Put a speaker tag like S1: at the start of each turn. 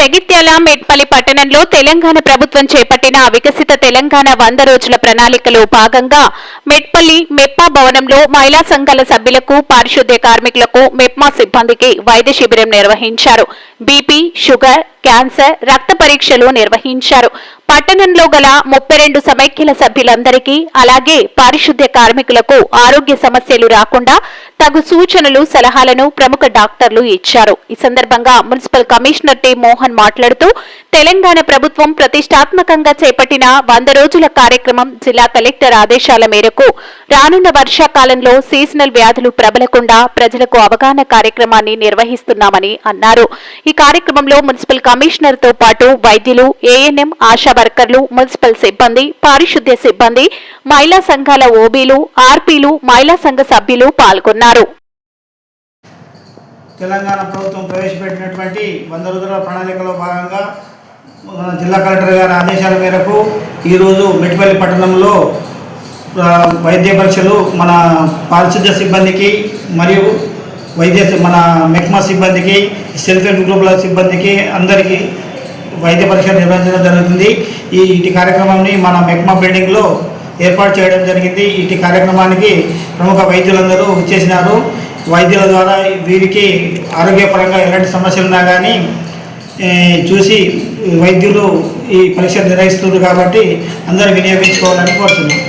S1: జగిత్యాల మెట్పల్లి పట్టణంలో తెలంగాణ ప్రభుత్వం చేపట్టిన వికసిత తెలంగాణ వంద రోజుల ప్రణాళికలో భాగంగా మెట్పల్లి మెప్పా భవనంలో మహిళా సంఘాల సభ్యులకు పారిశుద్ధ్య కార్మికులకు మెప్మా సిబ్బందికి వైద్య శిబిరం నిర్వహించారు. బీపీ షుగర్ క్యాన్సర్ రక్త పరీక్షలు నిర్వహించారు. పట్టణంలో గల ముప్పై రెండు సమైక్యల సభ్యులందరికీ అలాగే పారిశుద్ధ్య కార్మికులకు ఆరోగ్య సమస్యలు రాకుండా తగు సూచనలు సలహాలను ప్రముఖ డాక్టర్లు ఇచ్చారు. ఈ సందర్భంగా మున్సిపల్ కమిషనర్ టి. మోహన్ మాట్లాడుతూ తెలంగాణ ప్రభుత్వం ప్రతిష్టాత్మకంగా చేపట్టిన వంద రోజుల కార్యక్రమం జిల్లా కలెక్టర్ ఆదేశాల మేరకు రానున్న వర్షాకాలంలో సీజనల్ వ్యాధులు ప్రబలకుండా ప్రజలకు అవగాహన కార్యక్రమాన్ని నిర్వహిస్తున్నామని అన్నారు. ఈ కార్యక్రమంలో మున్సిపల్ కమిషనర్తో పాటు వైద్యులు ఏఎన్ఎం ఆశా వర్కర్లు మున్సిపల్ సిబ్బంది పారిశుద్ధ్య సిబ్బంది మహిళా సంఘాల ఓబీలు ఆర్పీలు మహిళా సంఘ సభ్యులు పాల్గొన్నారు.
S2: తెలంగాణ ప్రభుత్వం ప్రవేశపెట్టినటువంటి వంద రోజుల ప్రణాళికలో భాగంగా జిల్లా కలెక్టర్ గారి ఆదేశాల మేరకు ఈరోజు మెట్టిపల్లి పట్టణంలో వైద్య పరీక్షలు మన పారిశుద్ధ్య సిబ్బందికి మరియు వైద్య మన మెక్మా సిబ్బందికి సెల్ఫ్ హెల్ప్ గ్రూపుల సిబ్బందికి అందరికీ వైద్య పరీక్షలు నిర్వహించడం జరుగుతుంది. ఈ ఇటు కార్యక్రమాన్ని మన మెక్మా బిల్డింగ్లో ఏర్పాటు చేయడం జరిగింది. ఇటు కార్యక్రమానికి ప్రముఖ వైద్యులందరూ వచ్చేసినారు. వైద్యుల ద్వారా వీరికి ఆరోగ్యపరంగా ఎలాంటి సమస్యలు ఉన్నా కానీ చూసి వైద్యులు ఈ పరీక్ష నిర్వహిస్తున్నారు కాబట్టి అందరూ వినియోగించుకోవాలని కోరుతున్నాం.